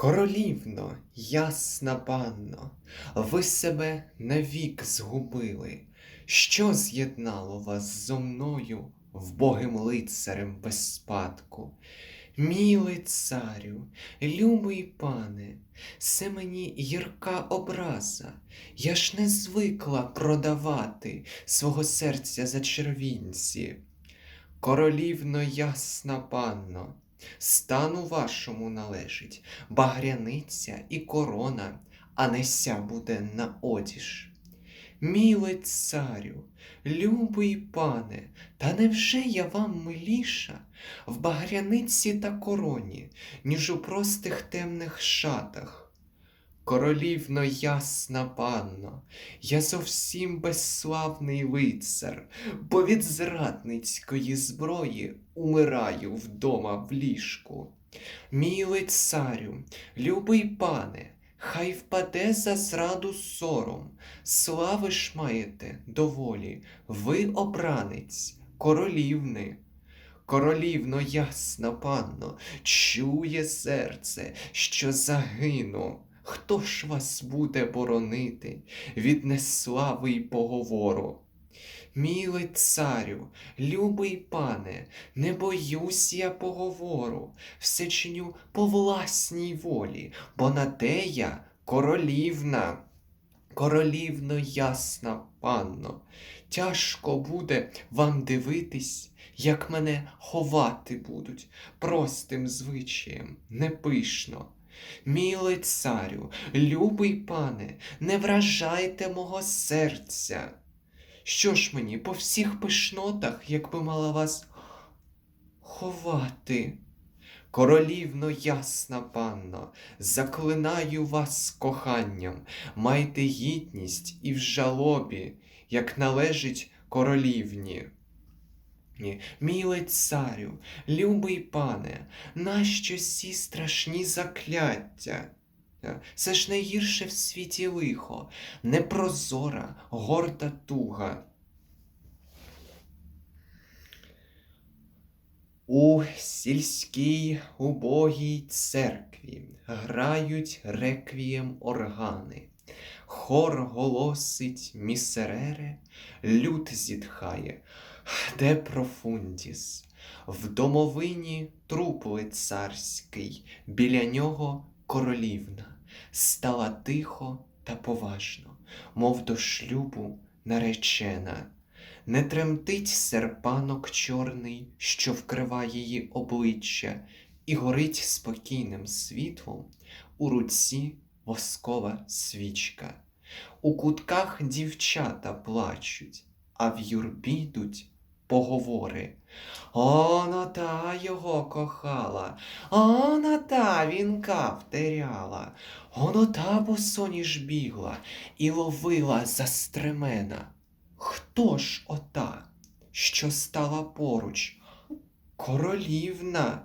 Королівно, ясна панно, ви себе навік згубили. Що з'єднало вас зо мною, вбогим лицарем без спадку? Мій лицарю, любий пане, це мені гірка образа. Я ж не звикла продавати свого серця за червінці. Королівно ясна панно, стану вашому належить багряниця і корона, а не ся буде на одіж. Мій лицарю, любий пане, та невже я вам миліша в багряниці та короні, ніж у простих темних шатах? Королівно ясна панно, я зовсім безславний лицар, бо від зрадницької зброї умираю вдома в ліжку. Мій лицарю, любий пане, хай впаде за зраду сором, слави ж маєте доволі, ви обранець, королівни. Королівно ясна панно, чує серце, що загину. Хто ж вас буде боронити від неслави й поговору? Мій лицарю, любий пане, не боюсь я поговору, все чиню по власній волі, бо на те я королівна. Королівно ясна панно, тяжко буде вам дивитись, як мене ховати будуть простим звичаєм, непишно. Мій лицарю, любий пане, не вражайте мого серця. Що ж мені по всіх пишнотах, якби мала вас ховати? Королівно ясна панно, заклинаю вас коханням, майте гідність і в жалобі, як належить королівні. Ні, Мій лицарю, любий пане, нащо сі страшні закляття? Це ж найгірше в світі лихо, непрозора, горда туга. У сільській убогій церкві грають реквієм органи, хор голосить місерере, люд зітхає, де профундіс, в домовині труп лицарський, біля нього королівна, стала тихо та поважно, мов до шлюбу наречена. Не тремтить серпанок чорний, що вкриває її обличчя, і горить спокійним світлом у руці воскова свічка. У кутках дівчата плачуть, а в юрбі йдуть поговори. Оно та його кохала, оно та вінка втеряла, оно та босоніж бігла і ловила за стремена. Хто ж ота, що стала поруч? Королівна.